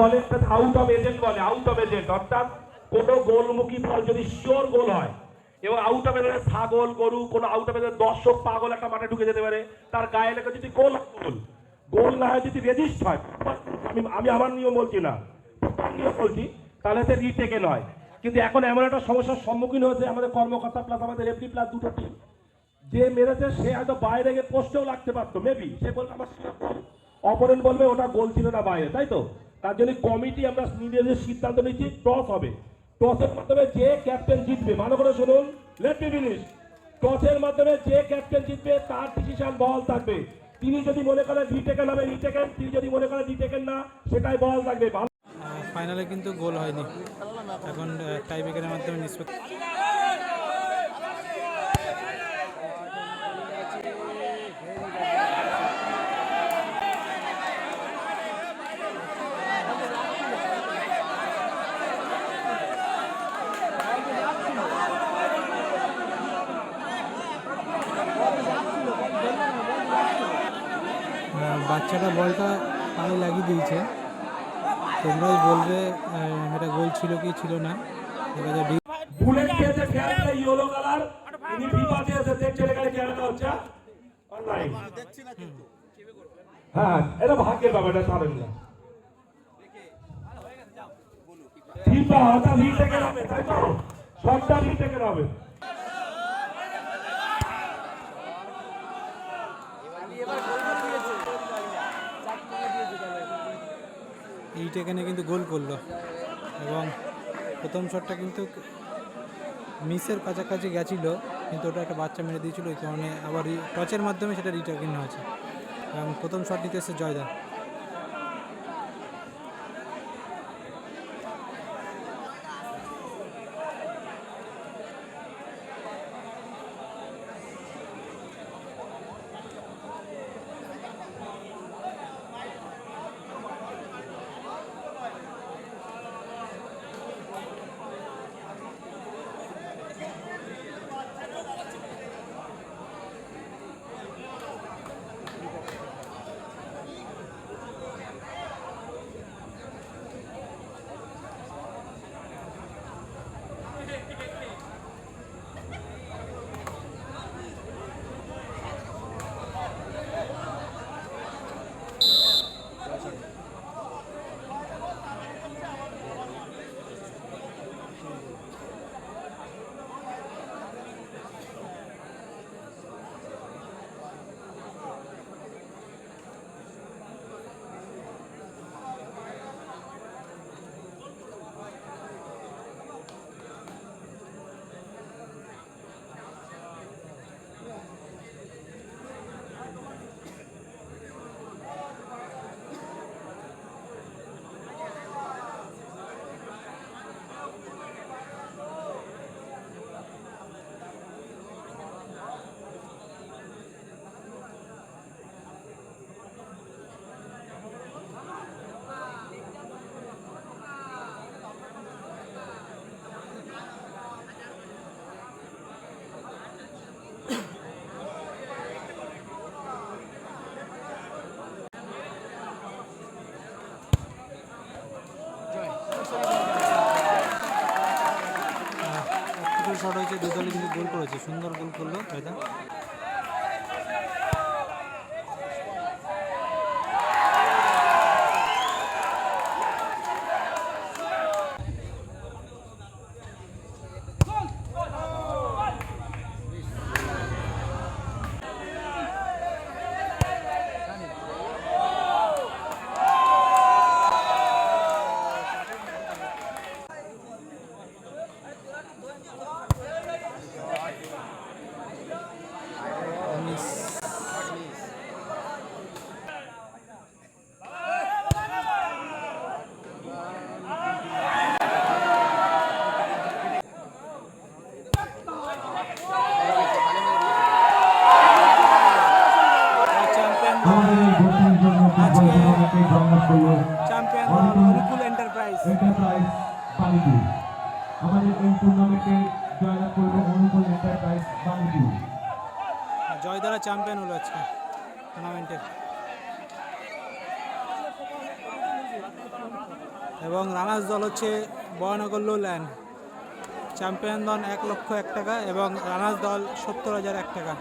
বলে একটা out of agent বলে আউট অফ এজেন্ট অর্থাৎ কোনো গোলমুখী বল যদি শিওর গোল হয়, এবং আউট অফ এজেন্ট ছাগল, গরু, কোনো আউট অফ এজেন্ট দর্শক, পাগল একটা মাঠে ঢুকে যেতে পারে, তার গায়ে লেগে যদি গোল গোল। গোল না হয় যদি রেজিস্ট হয়, আমি আমি আমার নিয়ম বলছি না নিয়ম বলছি, তাহলে সে রিটেকে নয়। কিন্তু এখন এমন একটা সমস্যার সম্মুখীন হয়েছে আমাদের কর্মকর্তা প্লাস আমাদের রেফরি প্লাস দুটো টিম যে মেরেছে, সে হয়তো বাইরে গিয়ে পোস্টেও লাগতে পারতো মেবি সে বলবে, আমার অপোনেন্ট বলবে, ওটা গোল ছিল না বাইরে। তাই তো? তার জন্য কমিটি আমরা নিজেদের সিদ্ধান্ত নিচ্ছি টস হবে। টসের মাধ্যমে যে ক্যাপ্টেন জিতবে, ভালো করে শুনুন লেট ফিনিশ টসের মাধ্যমে যে ক্যাপ্টেন জিতবে, তার ডিসিশন বল থাকবে। তিনি যদি মনে করেন রিটেকেন হবে রিটেকেন তিনি যদি মনে করেন রিটেকেন না, সেটাই বল থাকবে। ভালো ফাইনালে কিন্তু গোল হয়নি। এখন টাই ব্রেকারের মাধ্যমে নিষ্পত্তি বাচ্চাটা বলটা পায়ে লাগিয়ে দিয়েছে। তোমরাই বলবে এটা গোল ছিল কি ছিল না। দেখা ইয়েলো কালার ইনি দেখছেন এখানে খেলাটা হচ্ছে অনলাইন হ্যাঁ এটা ভাগ্যের এটা না। ফিফা ওটা রিটেকের হবে, তাই তো? সবটা রিটেকের হবে। এইটা এখানে কিন্তু গোল করল। এবং প্রথম শটটা কিন্তু মিসের কাছাকাছি গেছিল, কিন্তু ওটা একটা বাচ্চা মেরে দিয়েছিলো, এই কারণে আবার টচের মাধ্যমে সেটা রিটার্ন হয়েছে। এবং প্রথম শট নিতে এসেছে জয়দা। শট হয়েছে দুই দলই কিন্তু গোল করেছে। সুন্দর গোল করল জয়দা মিস চ্যাম্পিয়ন আমাদের এই ভোটের জন্য ফুটবল টুর্নামেন্টে জয়লাভ করল champion Anukul enterprise enterprise Balipur আমাদের এই টুর্নামেন্টে জয়লাভ করল অনুকূল এন্টারপ্রাইজ জয়দারা চ্যাম্পিয়ন হলো আজকে এবং রানার্স দল হচ্ছে বয়নগর লোল্যান্ড চ্যাম্পিয়ন দল এক লক্ষ এক টাকা এবং রানার্স দল সত্তর হাজার এক টাকা।